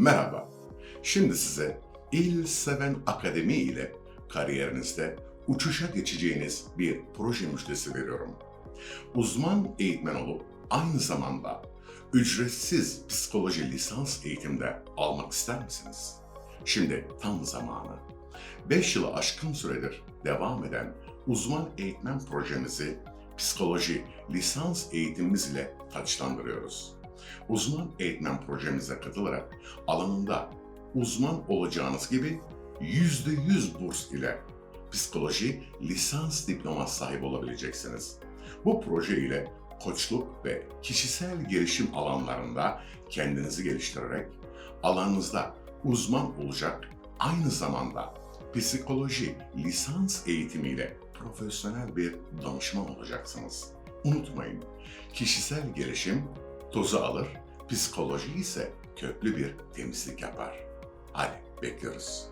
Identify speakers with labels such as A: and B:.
A: Merhaba. Şimdi size İl Seven Akademi ile kariyerinizde uçuşa geçeceğiniz bir proje müjdesi veriyorum. Uzman eğitmen olup aynı zamanda ücretsiz psikoloji lisans eğitimde almak ister misiniz? Şimdi tam zamanı. 5 yılı aşkın süredir devam eden uzman eğitmen projemizi psikoloji lisans eğitimimiz ile taçlandırıyoruz. Uzman eğitmen projemize katılarak alanında uzman olacağınız gibi %100 burs ile psikoloji lisans diploması sahibi olabileceksiniz. Bu proje ile koçluk ve kişisel gelişim alanlarında kendinizi geliştirerek alanınızda uzman olacak, aynı zamanda psikoloji lisans eğitimiyle profesyonel bir danışman olacaksınız. Unutmayın, kişisel gelişim tozu alır, psikoloji ise köklü bir temizlik yapar. Hadi bekliyoruz.